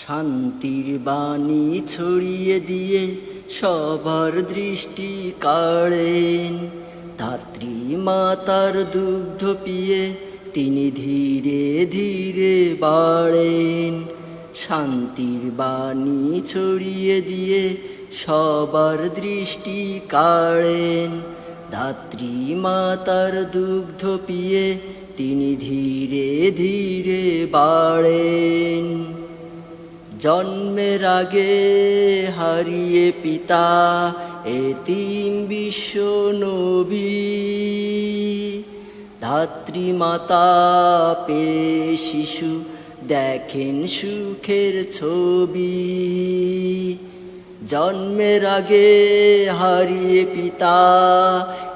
শান্তির বাণী ছড়িয়ে দিয়ে সবার দৃষ্টি কাড়েন। ধাত্রী মাতার দুগ্ধ পিয়ে তিনি ধীরে ধীরে বাড়েন। শান্তির বাণী ছড়িয়ে দিয়ে সবার দৃষ্টি কাড়েন। ধাত্রী মাতার দুগ্ধ পিয়ে তিনি ধীরে ধীরে বাড়েন। জন্মের আগে হারিয়ে পিতা এতিম বিশ্ব নবী। ধাত্রী পে শিশু, দেখেন সুখের ছবি। জন্মের আগে হারিয়ে পিতা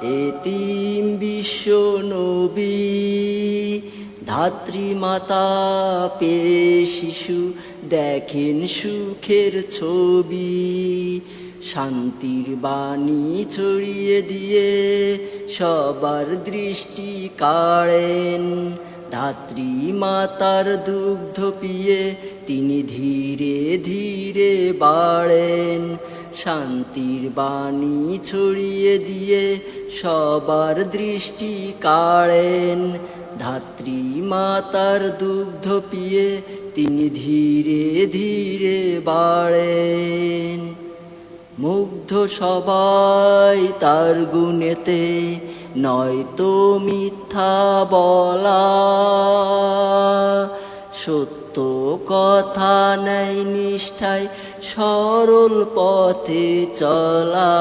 এতিম বিশ্ব নবী। ধাত্রী পে শিশু দেখেন সুখের ছবি, শান্তির বাণী ছড়িয়ে দিয়ে সবার দৃষ্টি কাড়েন। ধাত্রী মাতার দুগ্ধ পিয়ে তিনি ধীরে ধীরে বাড়েন। শান্তির বাণী ছড়িয়ে দিয়ে সবার দৃষ্টি কাড়েন। ধাত্রী মাতার দুগ্ধ পিয়ে তিনি ধীরে ধীরে বাড়েন। মুগ্ধ সবাই তার গুণেতে, নয়তো মিথ্যা বলা সত্য কথা নেই নিষ্ঠায়, সরল পথে চলা।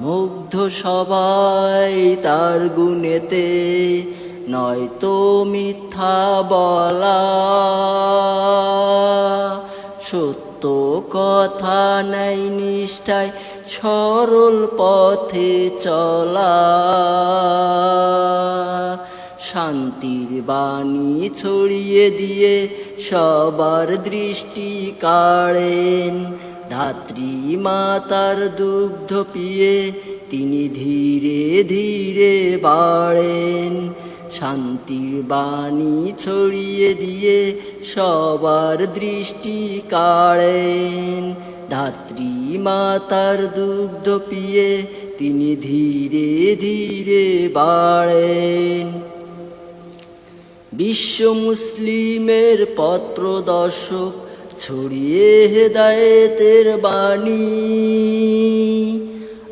মুগ্ধ সবাই তার গুণেতে, নয়তো মিথ্যা বলা। সত্য কথা নাই নিষ্ঠায়, সরল পথে চলা। শান্তির বাণী ছড়িয়ে দিয়ে সবার দৃষ্টি কাড়েন। ধাত্রী মাতার দুগ্ধ পিয়ে তিনি ধীরে ধীরে বাড়েন। শান্তির বাণী ছড়িয়ে দিয়ে সবার দৃষ্টি কাড়েন। ধাত্রী মাতার দুগ্ধ পিয়ে তিনি ধীরে ধীরে বাড়েন। বিশ্ব মুসলিমের পথ প্রদর্শক ছড়িয়ে হেদায়েতের বাণী।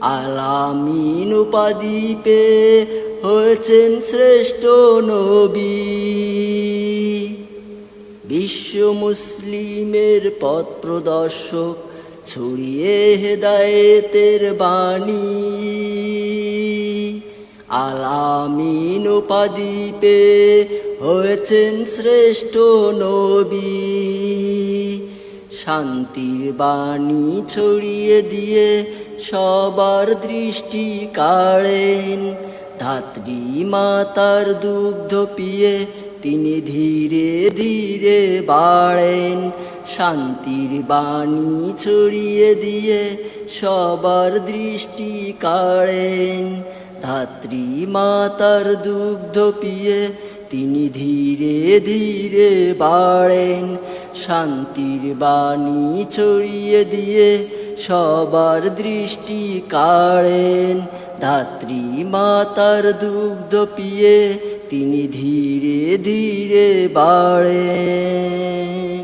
আলামিন উপাধি পেয়ে হয়েছেন শ্রেষ্ঠ নবী। বিশ্ব মুসলিমের পথ প্রদর্শক ছড়িয়ে হেদায়েতের বাণী। আলামিন উপাধি পেয়ে হয়েছেন শ্রেষ্ঠ নবী। শান্তির বাণী ছড়িয়ে দিয়ে সবার দৃষ্টি কাড়েন। ধাত্রী মাতার দুগ্ধ পিয়ে তিনি ধীরে ধীরে বাড়েন। শান্তির বাণী ছড়িয়ে দিয়ে সবার দৃষ্টি কাড়েন। ধাত্রী মাতার দুগ্ধ পিয়ে তিনি ধীরে ধীরে বাড়েন, শান্তির বাণী ছড়িয়ে দিয়ে সবার দৃষ্টি কাড়েন। ধাত্রী মাতার দুগ্ধ পিয়ে তিনি ধীরে ধীরে বাড়েন।